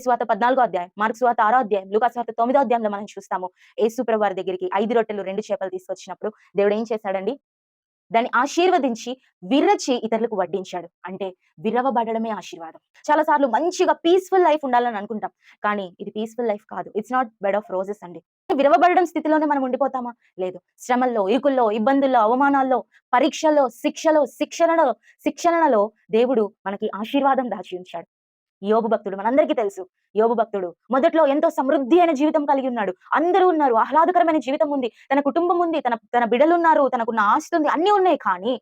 స్వాత పద్నాలుగో అధ్యాయం మార్క్ స్వాత ఆరో అధ్యాయం లూకా స్వాత తొమ్మిదో అధ్యాయంలో మనం చూస్తాము. యేసుప్రభు వారి దగ్గరికి ఐదు రొట్టెలు రెండు చేపలు తీసుకొచ్చినప్పుడు దేవుడు ఏం చేశాడండి? దాన్ని ఆశీర్వదించి విరచి ఇతరులకు వడ్డించాడు. అంటే విరవబడడమే ఆశీర్వాదం. చాలా సార్లు మంచిగా పీస్ఫుల్ లైఫ్ ఉండాలని అనుకుంటాం. కానీ ఇది పీస్ఫుల్ లైఫ్ కాదు. It's not bed of roses అండి. విరవబడడం స్థితిలోనే మనం ఉండిపోతామా? లేదు. శ్రమల్లో ఇరుకుల్లో ఇబ్బందుల్లో అవమానాల్లో పరీక్షల్లో శిక్షలో శిక్షణలో శిక్షణలో దేవుడు మనకి ఆశీర్వాదం దాచి ఉంచాడు. యోగు భక్తుడు. మనందరికీ తెలుసు యోగు భక్తుడు. మొదట్లో ఎంతో సమృద్ధి అయిన జీవితం కలిగి ఉన్నాడు. అందరూ ఉన్నారు. ఆహ్లాదకరమైన జీవితం ఉంది. తన కుటుంబం ఉంది. తన తన బిడ్డలు ఉన్నారు. తనకున్న ఆస్తి ఉంది. అన్ని ఉన్నాయి కానీ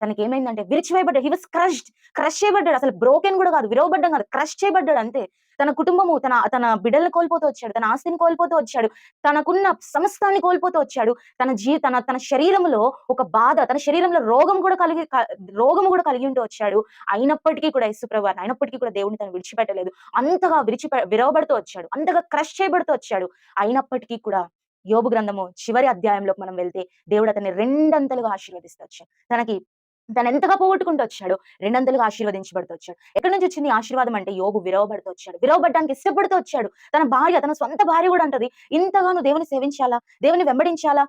తనకి ఏమైందంటే విరిచివేయబడ్డాడు. హీ వాస్ క్రష్డ్ క్రష్ చేయబడ్డాడు. అసలు బ్రోకెన్ కూడా కాదు. విరవబడ్డం కాదు. క్రష్ చేయబడ్డాడు అంతే. తన కుటుంబము తన తన బిడ్డలను కోల్పోతూ వచ్చాడు. తన ఆస్తిని కోల్పోతూ వచ్చాడు. తనకున్న సమస్తాన్ని కోల్పోతూ వచ్చాడు. తన జీ తన తన శరీరంలో ఒక బాధ తన శరీరంలో రోగం కూడా కలిగి రోగము రోగం కూడా కలిగి ఉంటూ వచ్చాడు. అయినప్పటికీ కూడా యశుప్రభు అయినప్పటికీ కూడా దేవుడిని తను విడిచిపెట్టలేదు. అంతగా విరిచి విరవబడుతూ వచ్చాడు. అంతగా క్రష్ చేయబడుతూ వచ్చాడు. అయినప్పటికీ కూడా యోబు గ్రంథము చివరి అధ్యాయంలోకి మనం వెళ్తే దేవుడు అతన్ని రెండంతలుగా ఆశీర్వదిస్తూ వచ్చాడు. తనకి తను ఎంతగా పోగొట్టుకుంటూ వచ్చాడు రెండంతలుగా ఆశీర్వదించబడుతూ వచ్చాడు ఎక్కడి నుంచి వచ్చింది ఆశీర్వాదం అంటే యోగు విరవబడుతూ వచ్చాడు విరవబడడానికి ఇష్టపడుతూ వచ్చాడు తన భార్య తన సొంత భార్య కూడా అంటది ఇంతగానో దేవుని సేవించాలా? దేవుని వెంబడించాలా?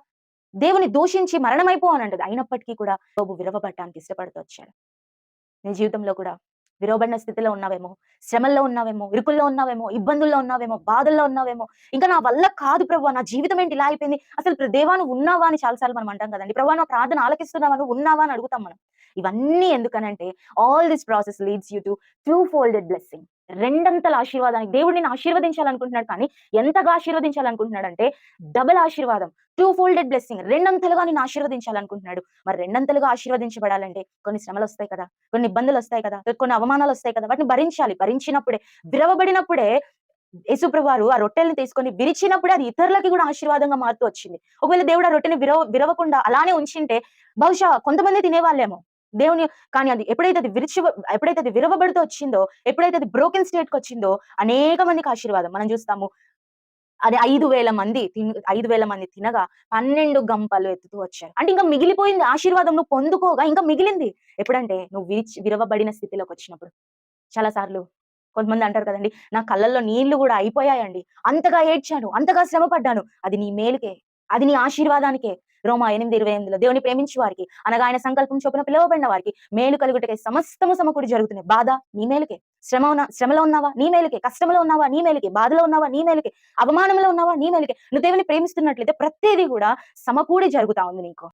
దేవుని దూషించి మరణమైపో అని అంటది. అయినప్పటికీ కూడా యోగు విరవబడటానికి ఇష్టపడుతూ వచ్చాడు నీ జీవితంలో కూడా విరవబడిన స్థితిలో ఉన్నావేమో శ్రమల్లో ఉన్నావేమో ఇరుకుల్లో ఉన్నావేమో ఇబ్బందుల్లో ఉన్నావేమో బాధల్లో ఉన్నావేమో. ఇంకా నా వల్ల కాదు ప్రభు నా జీవితం ఏంటి ఇలా అయిపోయింది? అసలు దేవాను ఉన్నావా అని చాలాసార్లు మనం అంటాం కదండి. ప్రభు నా ప్రార్థన ఆలకిస్తున్నావా? నువ్వు ఉన్నావా అని అడుగుతాం మనం. ఇవన్నీ ఎందుకనంటే all this process leads you to two folded blessing రెండంతల ఆశీర్వాదానికి దేవుడు నేను ఆశీర్వదించాలనుకుంటున్నాడు కానీ ఎంతగా ఆశీర్వదించాలనుకుంటున్నాడు అంటే డబల్ ఆశీర్వాదం టూ ఫోల్డెడ్ బ్లెస్సింగ్ రెండంతలుగా నేను ఆశీర్వదించాలనుకుంటున్నాడు. మరి రెండంతలుగా ఆశీర్వదించబడాలంటే కొన్ని శ్రమలు వస్తాయి కదా కొన్ని ఇబ్బందులు వస్తాయి కదా కొన్ని అవమానాలు వస్తాయి కదా వాటిని భరించాలి. భరించినప్పుడే విరవబడినప్పుడే యేసుప్రభు వారు ఆ రొట్టెల్ని తీసుకొని విరిచినప్పుడే అది ఇతరులకి కూడా ఆశీర్వాదంగా మారుతూ వచ్చింది. ఒకవేళ దేవుడు ఆ రొట్టెని విరవ విరవకుండా అలానే ఉంచింటే బహుశా కొంతమంది తినేవాళ్ళేమో. దేవుని కానీ అది ఎప్పుడైతే అది విరిచి ఎప్పుడైతే అది విరవబడుతూ వచ్చిందో ఎప్పుడైతే అది బ్రోకెన్ స్టేట్కి వచ్చిందో అనేక మందికి ఆశీర్వాదం. మనం చూస్తాము అది ఐదు వేల మంది ఐదు వేల మంది తినగా పన్నెండు గంపలు ఎత్తుతూ వచ్చారు. అంటే ఇంకా మిగిలిపోయింది ఆశీర్వాదం నువ్వు పొందుకోగా ఇంకా మిగిలింది. ఎప్పుడంటే నువ్వు విరిచి విరవబడిన స్థితిలోకి వచ్చినప్పుడు. చాలా సార్లు కొంతమంది అంటారు కదండి నా కళ్ళల్లో నీళ్ళు కూడా అయిపోయాయండి. అంతగా ఏడ్చాను అంతగా శ్రమ పడ్డాను అది నీ మేలుకే అది నీ ఆశీర్వాదానికే. రోమా ఎనిమిది ఇరవై ఎనిమిదిలో దేవుని ప్రేమించి వారికి అనగా ఆయన సంకల్పం చొప్పున పిలువబడిన వారికి మేలు కలుగుటకై సమస్తము సమకూడి జరుగుతున్నాయి బాధ నీ మేలుకే. శ్రమ ఉన్న శ్రమలో ఉన్నావా? నీ మేలుకే. కష్టంలో ఉన్నావా? నీ మేలుకే. బాధలో ఉన్నావా? నీ మేలుకే. అవమానంలో ఉన్నావా? నీ మేలుకే. నువ్వు దేవుని ప్రేమిస్తున్నట్లయితే ప్రతిదీ కూడా సమకూడి జరుగుతా ఉంది నీకు.